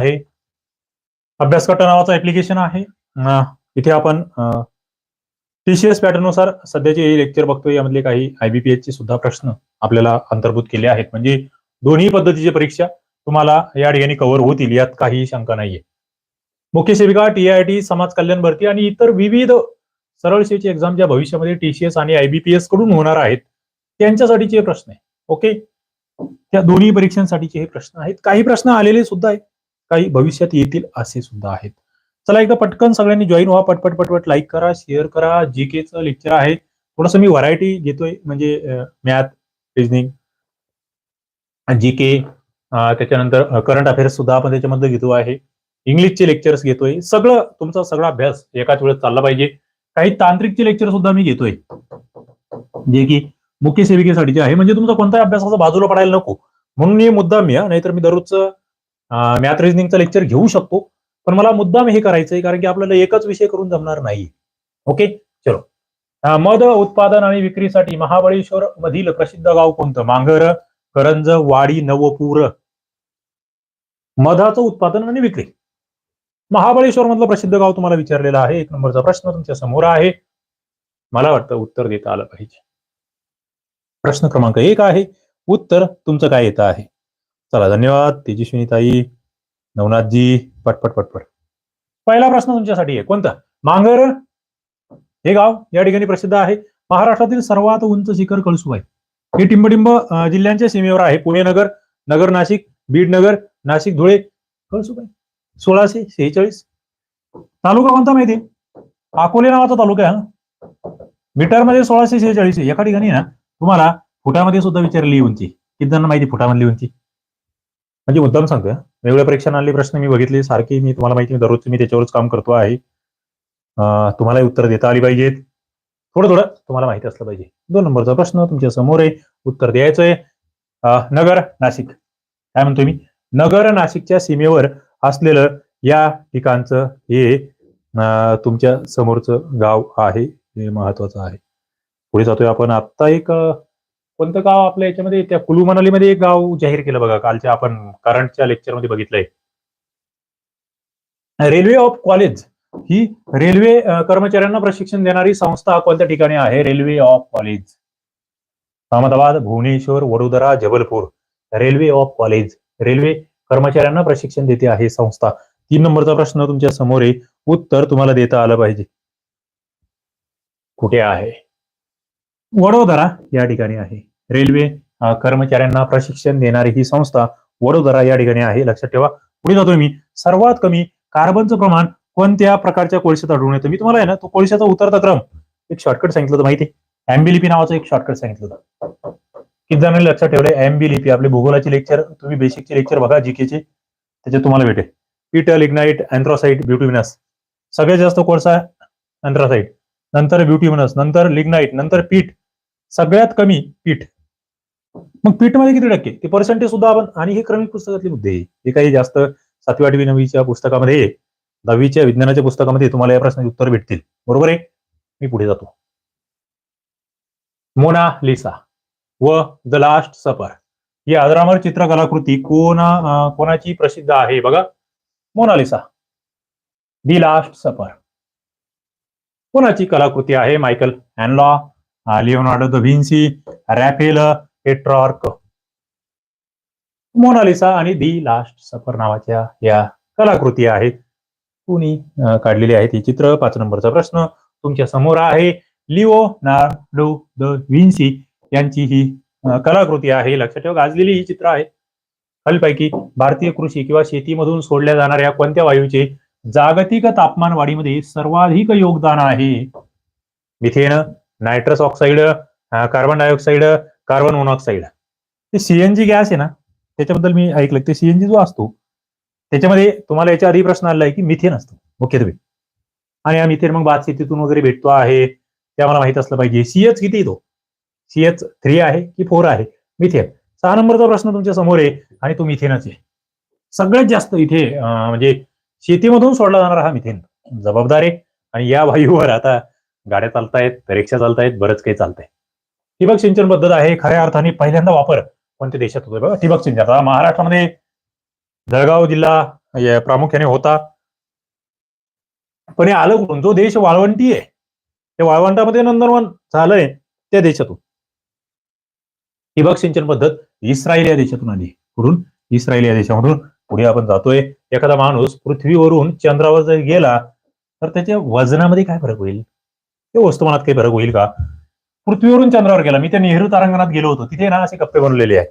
आहे. अभ्यासकट्टा नावाचं ऍप्लिकेशन आहे. इथे आपण टीसीएस पॅटर्ननुसार सध्याचे लेक्चर बघतोय. यामधले काही आयबीपीएस चे सुद्धा प्रश्न आपल्याला अंतर्भूत केले आहेत. म्हणजे दोन्ही पद्धतीची परीक्षा तुम्हाला या ठिकाणी कव्हर होतील. यात काही शंका नाहीये. मुख्य सेविका टीआयटी समाज कल्याण भरती आणि इतर विविध सरळ सेची एक्झाम ज्या भविष्यामध्ये टीसीएस आणि आयबीपीएसकडून होणार आहेत त्यांच्यासाठीचे हे प्रश्न आहे ओके त्या दोन्ही परीक्षांसाठीचे हे प्रश्न आहेत. काही प्रश्न आलेले सुद्धा आहेत. काही भविष्यात येतील असे सुद्धा आहेत. चला एकदा पटकन सगळ्यांनी जॉईन व्हा पटपट पटपट लाईक करा शेअर करा. जी जीकेचं लेक्चर आहे. थोडंसं मी व्हरायटी घेतोय म्हणजे मॅथ रिजनिंग जी के त्याच्यानंतर करंट अफेअर्स सुद्धा आपण त्याच्यामध्ये घेतो आहे. इंग्लिशचे लेक्चर्स घेतोय. सगळं तुमचा सगळा अभ्यास एकाच वेळेस चालला पाहिजे. काही तांत्रिकचे लेक्चर सुद्धा मी घेतोय. जे की मुख्य सेविकेसाठीचे आहे. म्हणजे तुमचा कोणताही अभ्यासाचा बाजूला पडायला नको. म्हणून हे मुद्दाम मी नाहीतर मी दररोजचं मॅथ रिजनिंगचं लेक्चर घेऊ शकतो पण मला मुद्दाम हे करायचंय कारण की आपल्याला एकच विषय करून जमणार नाही. ओके? चलो. मध उत्पादन आणि विक्रीसाठी महाबळेश्वर मधील प्रसिद्ध गाव कोणतं? मांगर करंज वाडी नवपूर. मधाचं उत्पादन आणि विक्री. महाबळेश्वर मधलं प्रसिद्ध गाव तुम्हाला विचारलेलं आहे. एक नंबरचा प्रश्न तुमच्यासमोर आहे. मला वाटतं उत्तर देता आलं पाहिजे. प्रश्न क्रमांक एक आहे. उत्तर तुमचं काय येतं आहे? चला धन्यवाद. तेजस्विनी ताई नवनाथजी पटपट पटपट पहिला प्रश्न तुमच्यासाठी आहे. कोणता? मांगर. हे गाव या ठिकाणी प्रसिद्ध आहे. महाराष्ट्रातील सर्वात उंच शिखर कळसू आहे हे टिंबटिंब जिल्ह्यांच्या सीमेवर आहे. पुणे नगर नगर नाशिक बीड नगर नाशिक धुळे कळसुबाई. सोळाशे सेहेचाळीस तालुका कोणता माहिती अकोले नावाचा तालुका आहे हा. मीटरमध्ये सोळाशे सेहेचाळीस एका ठिकाणी ना तुम्हाला फुटामध्ये सुद्धा विचारली उंची. किती जणांना माहिती फुटामधली उंची? म्हणजे मुद्दाम सांगतोय. वेगवेगळ्या परीक्षा आणले प्रश्न मी बघितले. सारखी मी तुम्हाला माहिती दररोज मी त्याच्यावरच काम करतो आहे. तुम्हालाही उत्तर देता आली पाहिजेत. थोडं थोडं तुम्हाला माहिती असलं पाहिजे. दोन नंबरचा प्रश्न तुमच्यासमोर आहे. उत्तर द्यायचंय. नगर नाशिक. काय म्हणतोय मी? नगर नाशिकच्या सीमेवर असलेलं या ठिकाणचं हे तुमच्या समोरचं गाव आहे. हे महत्वाचं आहे. पुढे जातोय आपण. आता एक कोणतं गाव आपल्या याच्यामध्ये त्या कुलू मनालीमध्ये एक गाव जाहीर केलं बघा कालच्या आपण करंटच्या लेक्चरमध्ये बघितलंय. रेल्वे ऑफ कॉलेज ही रेल्वे कर्मचाऱ्यांना प्रशिक्षण देणारी संस्था कोणत्या ठिकाणी आहे. Railway of college Ahmedabad Bhubaneswar Vadodara Jabalpur. Railway of college railway कर्मचाऱ्यांना प्रशिक्षण देते आहे संस्था. तीन नंबरचा प्रश्न तुमच्यासमोर आहे. उत्तर तुम्हाला देता आलं पाहिजे. कुठे आहे? वडोदरा या ठिकाणी आहे. रेल्वे कर्मचाऱ्यांना प्रशिक्षण देणारी ही संस्था वडोदरा या ठिकाणी आहे. लक्षात ठेवा. पुढे जातो मी. सर्वात कमी कार्बनचं प्रमाण कोणत्या प्रकारच्या कोळशात आढळून येतं? मी तुम्हाला आहे ना तो कोळशाचा उतरता क्रम एक शॉर्टकट सांगितलं होतं माहिती? अँबिलिपी नावाचं एक शॉर्टकट सांगितलं होतं. किती जणांनी लक्षात ठेवले अँबिलिपी आपले भूगोलाचे लेक्चर तुम्ही बेसिकचे लेक्चर बघा जीकेचे त्याच्यात तुम्हाला भेटेल. पीट लिग्नाईट अँथ्रोसाईट ब्युटिविनस सगळ्यात जास्त कोळसा अँथ्रासाईट नंतर ब्युटिविनस नंतर लिग्नाईट नंतर पीठ सगळ्यात कमी पीठ मग पीठमध्ये किती टक्के? ते पर्सेंटेज सुद्धा आपण आणि हे क्रमिक पुस्तकातले मुद्दे हे. काही जास्त सातवी आठवी नववीच्या पुस्तकामध्ये दहावीच्या विज्ञानाच्या पुस्तकामध्ये तुम्हाला या प्रश्नाची उत्तर भेटतील. बरोबर आहे? मी पुढे जातो. मोना लिसा व द लास्ट सफर. ही आदरामर चित्रकलाकृती कोणा कोणाची प्रसिद्ध आहे? बघा. मोनालिसा दी लास्ट सफर. कोणाची कलाकृती आहे? Michelangelo Leonardo da Vinci Raphael Petrarch Mona Lisa आणि दी लास्ट सफर नावाच्या या कलाकृती आहेत. कुणी काढलेली आहेत हे चित्र? पाच नंबरचा प्रश्न. तुमच्यासमोर आहे लिओ नार्डो द विन्सी. यांची ही कलाकृती आहे. लक्षात ठेवा गाजलेली ही चित्र आहे. खालीपैकी भारतीय कृषी किंवा शेतीमधून सोडल्या जाणाऱ्या कोणत्या वायूचे जागतिक तापमान वाढीमध्ये सर्वाधिक योगदान आहे? Methane nitrous oxide carbon dioxide carbon monoxide. ते सीएनजी गॅस आहे ना त्याच्याबद्दल मी ऐकलं ते सीएनजी जो असतो त्याच्यामध्ये तुम्हाला याच्या आधी प्रश्न आला आहे की मिथेन असतो. मुख्यत्वे आणि हा मिथेन मग भात शेतीतून वगैरे भेटतो आहे ते आम्हाला माहीत असलं पाहिजे. सीएच किती येतो? सीएच थ्री आहे की फोर आहे? मिथेन सहा नंबरचा प्रश्न तुमच्यासमोर आहे आणि तो मिथेनच आहे. सगळ्यात जास्त इथे म्हणजे शेतीमधून सोडला जाणारा हा मिथेन जबाबदार आहे. आणि या वायूवर आता गाड्या चालतायत रिक्षा चालतायत बरंच काही चालतंय. ठिबक सिंचन पद्धत आहे खऱ्या अर्थाने पहिल्यांदा वापर कोणत्या देशात होतोय? बघा ठिबक सिंचन. आता महाराष्ट्रामध्ये जळगाव जिल्हा प्रामुख्याने होता. पण हे आलं कुठून जो देश वाळवंटी आहे त्या वाळवंटामध्ये नंदनवन झालंय त्या देशातून. ठिबक सिंचन पद्धत इस्रायल या देशातून आली. कुठून? इस्रायल या देशामधून. पुढे आपण जातोय. एखादा माणूस पृथ्वीवरून चंद्रावर जर गेला तर त्याच्या वजनामध्ये काय फरक होईल? ते वस्तुमानात काही फरक होईल का? पृथ्वीवरून चंद्रावर गेला. मी त्या नेहरू तारांगणात गेलो होतो. तिथे ना असे कप्पे बनवलेले आहेत.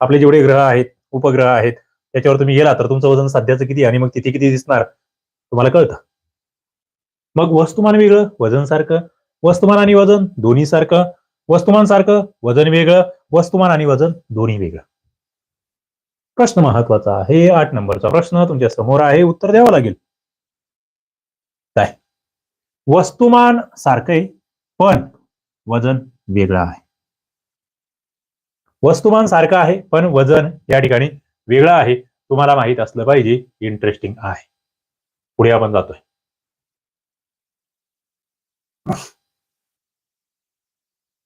आपले जेवढे ग्रह आहेत उपग्रह आहेत त्याच्यावर तुम्ही गेला तर तुमचं वजन सध्याचं किती आणि मग तिथे किती दिसणार तुम्हाला कळतं. मग वस्तुमान वेगळं वजन सारखं. वस्तुमान आणि वजन दोन्ही सारखं. वस्तुमान सारखं वजन वेगळं. वस्तुमान आणि वजन दोन्ही वेगळं. प्रश्न महत्त्वाचा आहे. आठ नंबरचा प्रश्न तुमच्यासमोर आहे. उत्तर द्यावं लागेल. काय? वस्तुमान सारखं आहे पण वजन वेगळं आहे. वस्तुमान सारखं आहे पण वजन या ठिकाणी वेगळं आहे. तुम्हाला माहीत असलं पाहिजे इंटरेस्टिंग आहे. पुढे आपण जातोय.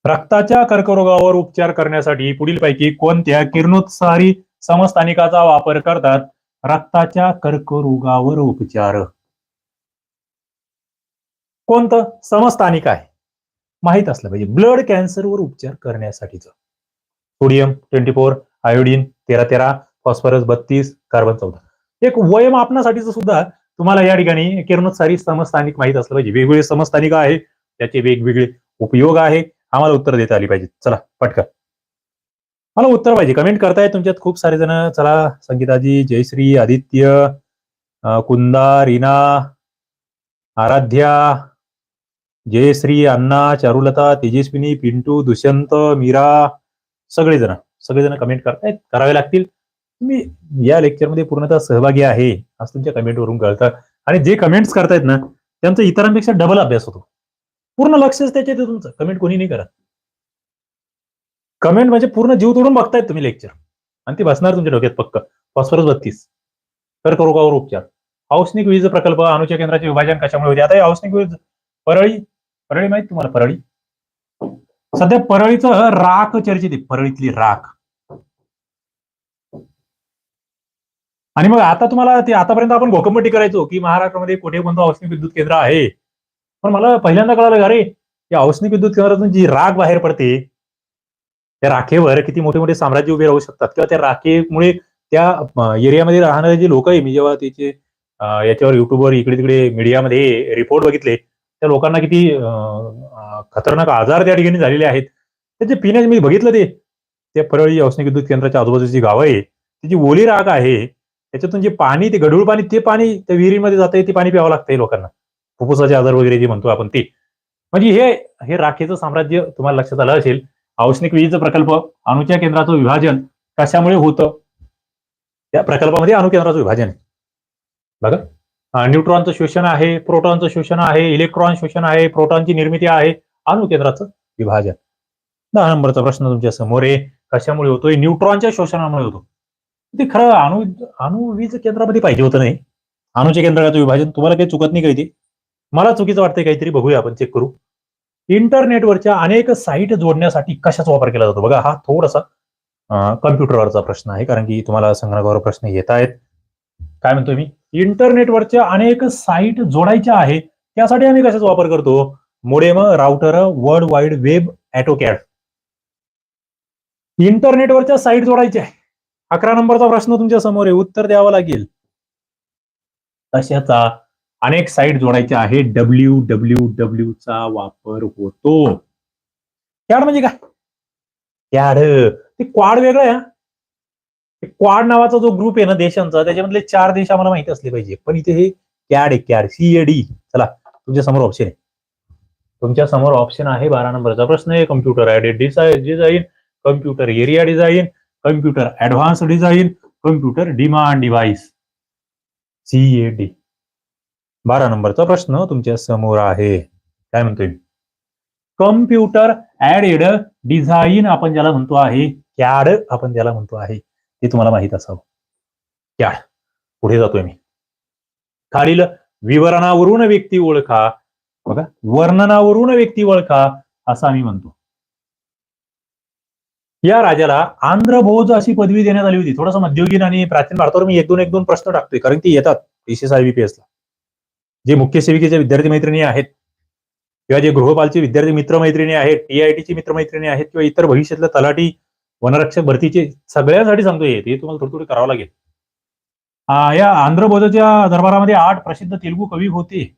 रक्ताच्या कर्करोगावर उपचार करण्यासाठी पुढीलपैकी कोणत्या किरणोत्सारी समस्थानिकाचा वापर करतात? रक्ताच्या कर्करोगावर उपचार. कोणतं? समस्थानिक आहे. माहीत असलं पाहिजे. ब्लड कॅन्सरवर उपचार करण्यासाठीच. सोडियम ट्वेंटी फोर आयोडीन तेरा तेरा फॉस्फरस बत्तीस कार्बन चौदा. एक वयमापनासाठीच सुद्धा तुम्हाला या ठिकाणी किरणोत्सारी समस्थानिक माहीत असलं पाहिजे. वेगवेगळे समस्थानिक आहे. त्याचे वेगवेगळे उपयोग आहे. आम्हाला उत्तर देता आली पाहिजे. चला पटकन. मला उत्तर पाहिजे. कमेंट करताय तुमच्यात खूप सारे जण चला संगीताजी जयश्री आदित्य कुंदा रीना आराध्या जयश्री अण्णा चारुलता तेजस्विनी पिंटू दुष्यंत मीरा सगळेजण. सगळेजण कमेंट करतायत. करावे लागतील. तुम्ही या लेक्चरमध्ये पूर्णतः सहभागी आहे असं तुमच्या कमेंटवरून कळतं. आणि जे कमेंट्स करतायत ना त्यांचा इतरांपेक्षा डबल अभ्यास होतो. पूर्ण लक्षच त्याच्यात तुमचं. कमेंट कोणी नाही करत. कमेंट म्हणजे पूर्ण जीव तोडून बघतायत तुम्ही लेक्चर आणि ती बसणार तुमच्या डोक्यात पक्क. फॉस्फरस बत्तीस. कर्करोगावर उपचार? औष्णिक वीज प्रकल्प अणुच्या केंद्राचे विभाजन कशामुळे होते? आता हे औष्णिक वीज परळी परळी माहीत तुम्हाला परळी? सध्या परळीचं राख चर्चेत आहे परळीतली राख. आणि मग आता तुम्हाला ते आतापर्यंत आपण घोकंपट्टी करायचो की महाराष्ट्रामध्ये कुठे कोणतं औष्णिक विद्युत केंद्र आहे? पण मला पहिल्यांदा कळालं का रे या औष्णिक विद्युत केंद्रातून जी राख बाहेर पडते त्या राखेवर किती मोठे मोठे साम्राज्य उभे राहू शकतात? किंवा त्या राखेमुळे त्या एरियामध्ये राहणारे जे लोक आहे मी जेव्हा त्याचे याच्यावर युट्यूबवर इकडे तिकडे मीडियामध्ये रिपोर्ट बघितले त्या लोकांना किती खतरनाक आजार त्या ठिकाणी झालेले आहेत. त्याचे पिण्याचे मी बघितलं ते त्या परळी औष्णिक विद्युत केंद्राच्या आजूबाजूची गावं आहे त्याची ओली राख आहे त्याच्यातून जे पाणी ते गढूळ पाणी ते पाणी त्या विहिरीमध्ये जाते ते पाणी प्यावं लागतंय लोकांना. फुफ्फुसाचे आजार वगैरे जे म्हणतो आपण ते. म्हणजे हे हे राखेचं साम्राज्य तुम्हाला लक्षात आलं असेल औष्णिक वीज प्रकल्प अणुच्या केंद्राचं विभाजन कशामुळे होतं? त्या प्रकल्पामध्ये अणुकेंद्राचं विभाजन बघा. न्यूट्रॉनचं शोषण आहे प्रोटॉनचं शोषण आहे इलेक्ट्रॉन शोषण आहे प्रोटॉनची निर्मिती आहे अणुकेंद्राचं विभाजन. दहा नंबरचा प्रश्न तुमच्यासमोर आहे. कशामुळे होतोय? न्यूट्रॉनच्या शोषणामुळे होतो. ते खरं अणु अणुवीज केंद्रामध्ये पाहिजे होतं नाही. अणुच्या केंद्राचं विभाजन तुम्हाला काही चुकत नाही काही ते मला चुकीचं वाटतंय काहीतरी. बघूया आपण चेक करू. इंटरनेटवरच्या अनेक साईट जोडण्यासाठी कशाचा वापर केला जातो? बघा हा थोडासा कम्प्युटरवरचा प्रश्न आहे कारण की तुम्हाला संगणकावर प्रश्न येत आहेत. काय म्हणतोय मी? इंटरनेटवरच्या अनेक साईट जोडायच्या आहेत त्यासाठी आम्ही कशाचा वापर करतो? Modem router world wide web AutoCAD. इंटरनेटवरच्या site जोडायच्या आहे. अकरा नंबरचा प्रश्न तुमच्यासमोर आहे. उत्तर द्यावं लागेल. तशाचा अनेक साईट जोडायच्या आहे. डब्ल्यू डब्ल्यू डब्ल्यू चा वापर होतो. कॅड म्हणजे काय? कॅड. ते क्वाड वेगळं आहे क्वाड नावाचा जो ग्रुप आहे ना देशांचा त्याच्यामधले चार देश आम्हाला माहिती असले पाहिजे. पण इथे हे कॅड आहे कॅड सीएडी चला तुमच्यासमोर ऑप्शन आहे. तुमच्यासमोर ऑप्शन आहे बारा नंबरचा प्रश्न. आहे computer aided design computer area design computer advance design computer demand device CAD बारा नंबरचा प्रश्न तुमच्यासमोर आहे. काय म्हणतोय? कम्प्युटर ऍडेड डिझाईन आपण ज्याला म्हणतो आहे कॅड आपण ज्याला म्हणतो आहे. ते तुम्हाला माहीत असावं. या. पुढे जातोय मी. खालील विवरणावरून व्यक्ती ओळखा. बघा वर्णनावरून व्यक्ती ओळखा असं आम्ही म्हणतो. या राजाला आंध्र भोज अशी पदवी देण्यात आली होती. थोडंसं मध्ययुगीन आणि प्राचीन भारतावर मी एक दोन एक दोन प्रश्न टाकतोय कारण ती येतात टीसीएस आयबीपीएसला जे मुख्य सेविकेचे विद्यार्थी मैत्रिणी आहेत किंवा जे गृहपालचे विद्यार्थी मित्रमैत्रिणी आहेत टीआयटीची मित्रमैत्रिणी आहेत किंवा इतर भविष्यातल्या तलाठी वनरक्षक भरतीचे सगळ्यांसाठी सांगतोय ते तुम्हाला थोडं थोडं करावं लागेल. या या आंध्रभोजच्या दरबारामध्ये आठ प्रसिद्ध तेलुगू कवी होते.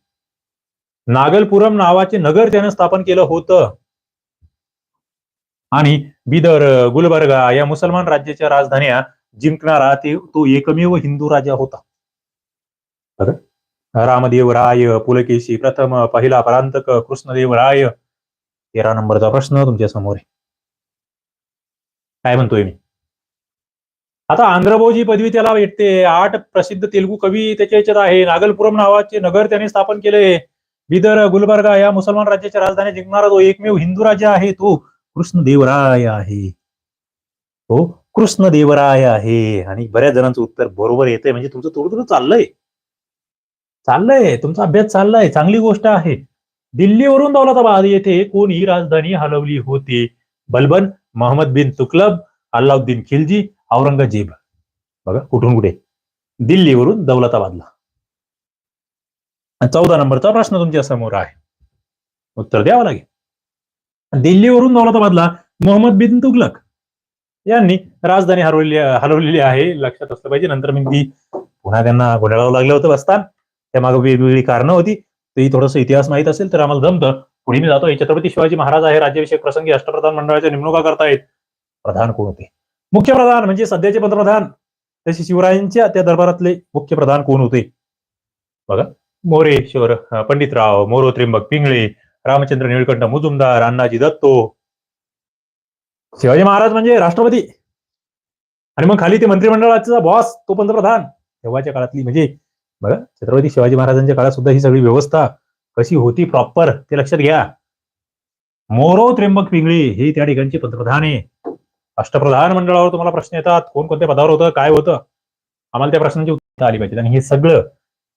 नागलपुरम नावाचे नगर त्यानं स्थापन केलं होतं. आणि बिदर गुलबर्गा या मुसलमान राज्याच्या राजधान्या जिंकणारा ते तो एकमेव हिंदू राजा होता. रामदेव राय पुलकेशी प्रथम पहिला प्रांतक कृष्णदेव राय. तेरा नंबरचा प्रश्न तुमच्यासमोर आहे. काय म्हणतोय मी? आता आंध्रभोज पदवी त्याला भेटते. आठ प्रसिद्ध तेलुगू कवी त्याच्या याच्यात आहे. नागलपुरम नावाचे नगर त्याने स्थापन केले. बिदर गुलबर्गा या मुसलमान राज्याच्या राजधानी जिंकणारा तो एकमेव हिंदू राजा आहे. तो कृष्णदेवराय आहे. तो कृष्णदेवराय आहे. आणि बऱ्याच जणांचं उत्तर बरोबर येतंय. म्हणजे तुमचं थोडं थोडं चाललंय. चाललंय. तुमचा अभ्यास चाललाय. चांगली गोष्ट आहे. दिल्लीवरून दौलताबाद येथे कोण ही राजधानी हलवली होती? बलबन मोहम्मद बिन तुकलब अल्लाउद्दीन खिलजी औरंगजेब. बघा कुठून कुठे? दिल्लीवरून दौलताबादला. चौदा नंबरचा प्रश्न तुमच्यासमोर आहे. उत्तर द्यावं लागेल. दिल्लीवरून दौलताबादला मोहम्मद बिन तुगलक. यांनी राजधानी हरवली हरवलेली आहे. लक्षात असलं पाहिजे. नंतर मी ती पुन्हा त्यांना गुंडाळावं लागलं होतं बसताना. त्या मागे वेगवेगळी कारणं होती. तेही थोडस इतिहास माहीत असेल तर आम्हाला जमतं. पुढे मी जातो छत्रपती शिवाजी महाराज आहे. राज्याभिषेक प्रसंगी अष्टप्रधान मंडळाच्या नेमणुका करतायत प्रधान कोण होते? मुख्य प्रधान म्हणजे सध्याचे पंतप्रधान. तसे शिवरायांच्या त्या दरबारातले मुख्य प्रधान कोण होते? बघा. मोरेश्वर शिवर पंडितराव मोरो त्रिंबक पिंगळे रामचंद्र निळकंठ मुजुमदार अण्णाजी दत्तो. शिवाजी महाराज म्हणजे राष्ट्रपती. आणि मग खाली ते मंत्रिमंडळाचा बॉस तो पंतप्रधान. तेव्हाच्या काळातली म्हणजे बघा छत्रपती शिवाजी महाराजांच्या काळात सुद्धा ही सगळी व्यवस्था कशी होती प्रॉपर ते लक्षात घ्या. मोरो त्र्यंबक पिंगळी ही त्या ठिकाणची पंतप्रधान आहे. अष्टप्रधान मंडळावर तुम्हाला प्रश्न येतात कोण कोणत्या पदावर होतं काय होतं? आम्हाला त्या प्रश्नांची उत्तर आली पाहिजे आणि हे सगळं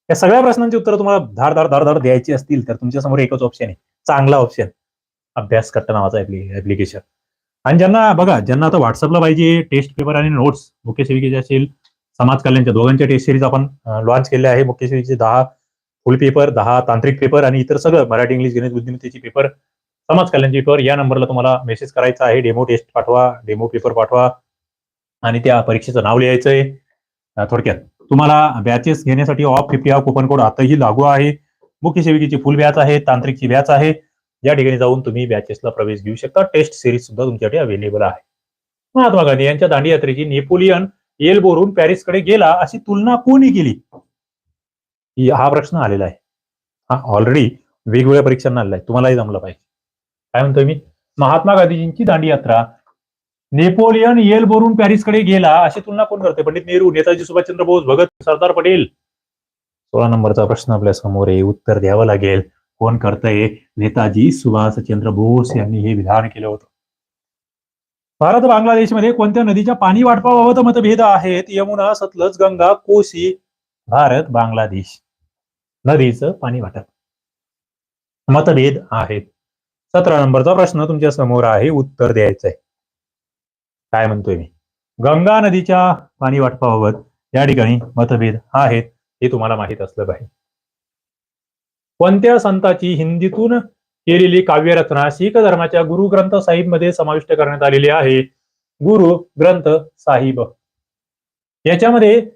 या सगळ्या प्रश्नांची उत्तर तुम्हाला धार धार धार धार द्यायची असतील तर तुमच्यासमोर एकच ऑप्शन आहे. चांगला ऑप्शन अभ्यास कट्टा नावाचा ऍप्लिकेशन आणि ज्यांना बघा ज्यांना आता व्हॉट्सअपला पाहिजे टेस्ट पेपर आणि नोट्स मुख्य सेविकेचे असेल समाज कल्याणच्या दोघांच्या टेस्ट सिरीज आपण लॉन्च केले आहे. मुख्य सेविकेचे दहा फुल पेपर दहा तांत्रिक पेपर आणि इतर सगळं मराठी इंग्लिश गणित बुद्धिमत्तेची पेपर समाज कल्याणचे पेपर या नंबरला तुम्हाला मेसेज करायचा आहे. डेमो टेस्ट पाठवा डेमो पेपर पाठवा आणि त्या परीक्षेचं नाव लिहायचं आहे. थोडक्यात तुम्हाला बॅचेस घेण्यासाठी ऑफ फिफ्टी हा कुपन कोड आताही लागू आहे. मुख्य सेविकेची फुल बॅच आहे तांत्रिकची बॅच आहे. या ठिकाणी जाऊन तुम्ही बॅचेसला प्रवेश घेऊ शकता. टेस्ट सिरीज सुद्धा तुमच्यासाठी अवेलेबल आहे. महात्मा गांधी यांच्या दांडी यात्रेची नेपोलियन येलबोरून पॅरिसकडे गेला अशी तुलना कोणी केली? हा प्रश्न आलेला आहे. हा ऑलरेडी वेगवेगळ्या परीक्षांना आलेला आहे. तुम्हालाही जमलं पाहिजे. काय म्हणतोय मी? महात्मा गांधीजींची दांडी यात्रा. नेपोलियन येलबोरून पॅरिसकडे गेला अशी तुलना कोण करते पंडित नेहरू नेताजी सुभाषचंद्र बोस भगत सरदार पटेल. सोळा नंबरचा प्रश्न आपल्यासमोर आहे. उत्तर द्यावं लागेल. कोण करतंय? नेताजी सुभाषचंद्र बोस यांनी हे विधान केलं होतं. भारत बांगलादेशमध्ये कोणत्या नदीच्या पाणी वाटपाबाबत मतभेद आहेत? यमुना सतलज गंगा कोसी. भारत बांगलादेश. नदीचं पाणी वाटप. मतभेद आहेत. सतरा नंबरचा प्रश्न तुमच्यासमोर आहे उत्तर द्यायचंय. काय म्हणतोय मी? गंगा नदीच्या पाणी वाटपाबाबत या ठिकाणी मतभेद आहेत हे तुम्हाला माहीत असलं पाहिजे. कोणत्या संताची हिंदीतून केलेली काव्यरचना शीख धर्माच्या गुरु ग्रंथ साहिबमध्ये समाविष्ट करण्यात आलेली आहे? गुरु ग्रंथ साहिब. याच्यामध्ये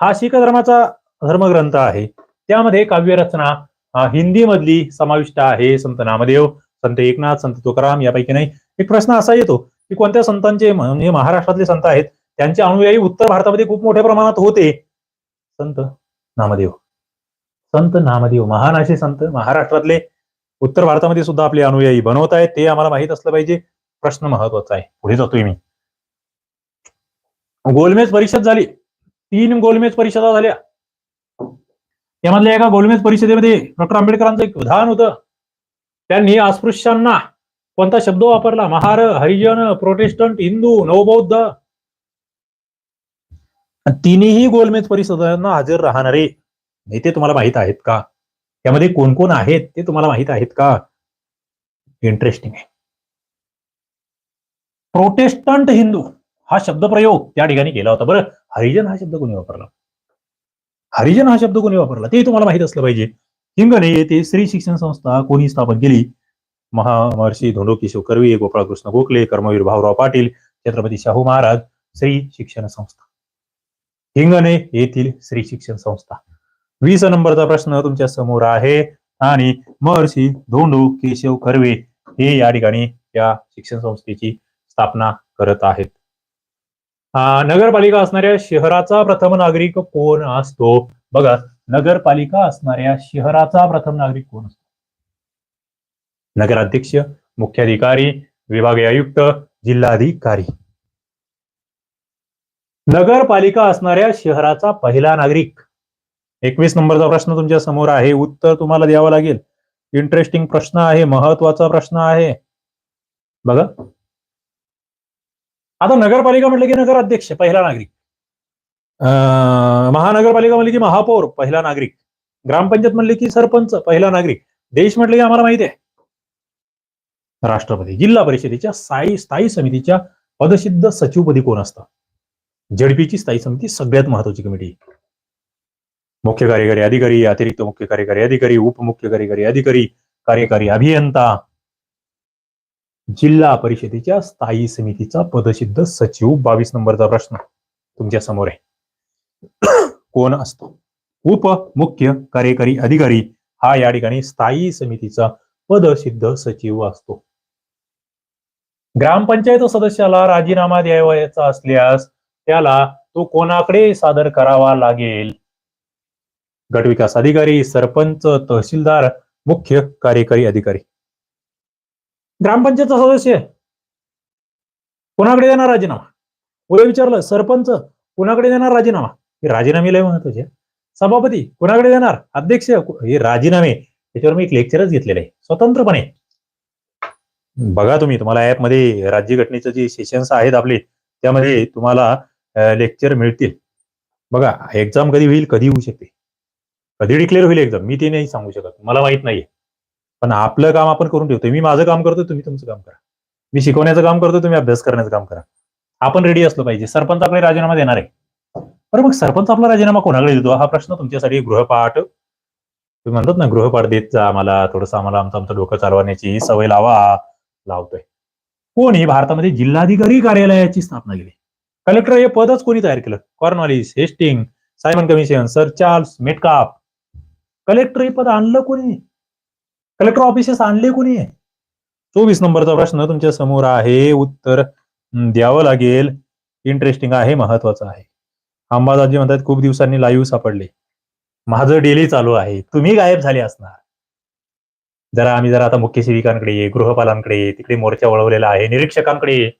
हा शीख धर्माचा धर्मग्रंथ आहे. त्यामध्ये काव्यरचना हिंदीमधली हिंदी मधली समाविष्ट आहे संत नामदेव संत एकनाथ संत तुकाराम यापैकी नाही. एक प्रश्न असा येतो की कोणत्या संतांचे म्हणजे महाराष्ट्रातले संत आहेत त्यांचे अनुयायी उत्तर भारतामध्ये खूप मोठ्या प्रमाणात होते? संत नामदेव. संत नामदेव. महान असे संत महाराष्ट्रातले उत्तर भारतामध्ये सुद्धा आपले अनुयायी बनवत आहेत ते आम्हाला माहीत असलं पाहिजे. प्रश्न महत्त्वाचा आहे. पुढे जातोय मी. गोलमेज परिषद झाली. तीन गोलमेज परिषदा झाल्या. यामधल्या एका गोलमेज परिषदेमध्ये डॉक्टर आंबेडकरांचं एक विधान होतं. त्यांनी अस्पृश्यांना कोणता शब्द वापरला? महार हरिजन प्रोटेस्टंट हिंदू नवबौद्ध. तिन्ही गोलमेज परिषदांना हजर राहणारे. नेते तुम्हाला माहीत आहेत का? त्यामध्ये कोण कोण आहेत ते तुम्हाला माहीत आहेत का? इंटरेस्टिंग आहे. प्रोटेस्टंट हिंदू हा शब्दप्रयोग त्या ठिकाणी केला होता. बरं हरिजन हा शब्द कोणी वापरला? हरिजन हा शब्द कोणी वापरला? ते तुम्हाला माहीत असलं पाहिजे. हिंगणे येथे स्त्री शिक्षण संस्था कोणी स्थापन केली? महामहर्षी धोंडो केशव कर्वे गोपाळकृष्ण गोखले कर्मवीर भाऊराव पाटील छत्रपती शाहू महाराज स्त्री शिक्षण संस्था. हिंगणे येथील स्त्री शिक्षण संस्था. वीस नंबरचा प्रश्न तुमच्यासमोर आहे. आणि महर्षी धोंडो केशव कर्वे हे या ठिकाणी या शिक्षण संस्थेची स्थापना करत आहेत. नगरपालिका असणाऱ्या शहराचा प्रथम नागरिक कोण असतो? बघा नगरपालिका असणाऱ्या शहराचा प्रथम नागरिक कोण असतो? नगराध्यक्ष मुख्याधिकारी विभागीय आयुक्त जिल्हाधिकारी. नगरपालिका असणाऱ्या शहराचा पहिला नागरिक. एकवीस नंबरचा प्रश्न तुमच्यासमोर आहे. उत्तर तुम्हाला द्यावं लागेल. इंटरेस्टिंग प्रश्न आहे. महत्त्वाचा प्रश्न आहे. बघा. आता नगरपालिका म्हटलं की नगर अध्यक्ष पहिला नागरिक. महानगरपालिका म्हणली की महापौर पहिला नागरिक. ग्रामपंचायत म्हणले की सरपंच पहिला नागरिक. देश म्हटलं की आम्हाला माहिती आहे. राष्ट्रपती. जिल्हा परिषदेच्या स्थायी स्थायी समितीच्या पदसिद्ध सचिवपदी कोण असतं? झडपीची स्थायी समिती सगळ्यात महत्वाची कमिटी. मुख्य कार्यकारी अधिकारी अतिरिक्त मुख्य कार्यकारी अधिकारी उपमुख्य कार्यकारी अधिकारी कार्यकारी अभियंता जिल्हा परिषदेच्या स्थायी समितीचा पदसिद्ध सचिव बावीस नंबरचा प्रश्न तुमच्यासमोर आहे. कोण असतो? उप मुख्य कार्यकारी अधिकारी हा या ठिकाणी स्थायी समितीचा पदसिद्ध सचिव असतो. ग्रामपंचायत सदस्याला राजीनामा द्यावयाचा असल्यास त्याला तो कोणाकडे सादर करावा लागेल? गटविकास अधिकारी सरपंच तहसीलदार मुख्य कार्यकारी अधिकारी. ग्रामपंचायतचा सदस्य कोणाकडे देणार राजीनामा? उद्या विचारलं सरपंच कोणाकडे देणार राजीनामा? हे राजीनामे लय महत्त्वाचे. सभापती कोणाकडे देणार? अध्यक्ष हे राजीनामे. त्याच्यावर मी एक लेक्चरच घेतलेलं आहे. स्वतंत्रपणे. बघा तुम्ही तुम्हाला ऍपमध्ये राज्यघटनेचं जे सेशन्स आहेत आपले त्यामध्ये तुम्हाला लेक्चर मिळतील. बघा एक्झाम कधी होईल कधी होऊ शकते. कधी डिक्लेअर होईल एक्झाम मी ते नाही सांगू शकत. मला माहीत नाहीये. पण आपलं काम आपण करून ठेवतोय. मी माझं काम करतो तुम्ही तुमचं काम करा. मी शिकवण्याचं काम करतो तुम्ही अभ्यास करण्याचं काम करा. आपण रेडी असलो पाहिजे. सरपंच आपले राजीनामा देणार आहे. बरं मग सरपंच आपला राजीनामा कोणाकडे देतो? हा प्रश्न तुमच्यासाठी गृहपाठ. तुम्ही म्हणतात ना गृहपाठ देत जा आम्हाला. थोडंसं आम्हाला आमचं आमचं डोकं चालवण्याची सवय लावा लावतोय. कोणी? भारतामध्ये जिल्हाधिकारी कार्यालयाची स्थापना केली. कलेक्टर हे पदच कोणी तयार केलं? Cornwallis Hastings Simon commission sir Charles Metcalfe. Collector हे पद आणलं कोणी? कलेक्टर ऑफिसेस आणले कोणी चोवीस नंबरचा प्रश्न तुमच्यासमोर आहे. उत्तर द्यावं लागेल. इंटरेस्टिंग आहे महत्वाचं आहे. अंबादाजी म्हणतात खूप दिवसांनी लाईव्ह सापडले. माझं डेली चालू आहे. तुम्ही गायब झाले असणार. जरा आम्ही जरा आता मुख्य सेविकांकडे गृहपालांकडे तिकडे मोर्चा वळवलेला आहे निरीक्षकांकडे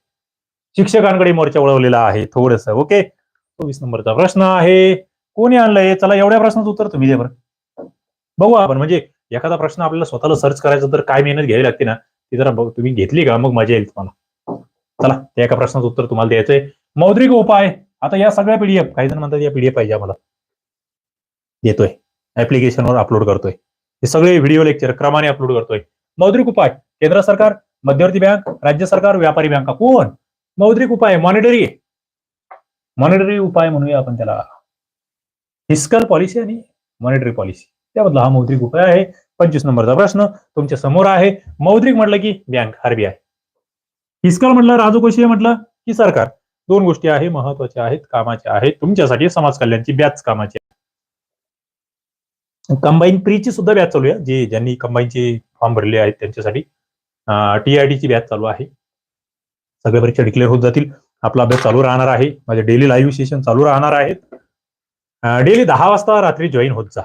शिक्षकांकडे मोर्चा वळवलेला आहे थोडस ओके? चोवीस नंबरचा प्रश्न आहे. कोणी आणलंय? चला एवढ्या प्रश्नाचं उत्तर तुम्ही दे बरं. बघू आपण म्हणजे एखादा प्रश्न आपल्याला स्वतःला सर्च करायचा तर काय मेहनत घ्यावी लागते ना ती जरा बघ- तुम्ही घेतली का? मग मजा येईल तुम्हाला. चला त्या एका प्रश्नाचं उत्तर तुम्हाला द्यायचंय. मौद्रिक उपाय. आता या सगळ्या पीडीएफ काही जण म्हणतात या पीडीएफ पाहिजे आम्हाला. देतोय. ऍप्लिकेशनवर अपलोड करतोय. हे सगळे व्हिडिओ लेक्चर क्रमाने अपलोड करतोय. मौद्रिक उपाय. केंद्र सरकार मध्यवर्ती बँक राज्य सरकार व्यापारी बँका कोण? मौद्रिक उपाय मॉनिटरी मॉनिटरी उपाय म्हणूया आपण त्याला. फिस्कल पॉलिसी आणि मॉनिटरी पॉलिसी त्यामधला हा मौद्रिक उपाय आहे. पंचवीस नंबरचा प्रश्न तुमच्यासमोर आहे. मौद्रिक म्हटलं की बँक आरबीआय फिस्कल म्हटलं राजकोषीय म्हटलं की सरकार. दोन गोष्टी आहे महत्त्वाच्या आहेत कामाच्या आहेत. तुमच्यासाठी समाज कल्याणची ब्याच कामाची कंबाईन प्रीची सुद्धा व्याज चालू आहे. जे ज्यांनी कंबाईनचे फॉर्म भरले आहेत त्यांच्यासाठी टीआयडीची व्याज चालू आहे. सगळ्या परीक्षा डिक्लेअर होत जातील. आपला अभ्यास चालू राहणार आहे. माझे डेली लाईव्ह सेशन चालू राहणार आहेत. डेली दहा वाजता रात्री जॉईन होत जा.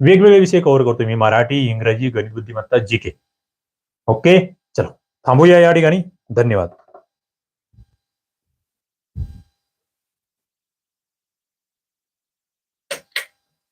वेगवेगळे विषय कव्हर करतो मी. मराठी इंग्रजी गणित बुद्धिमत्ता जी के ओके चलो. थांबूया या ठिकाणी. धन्यवाद.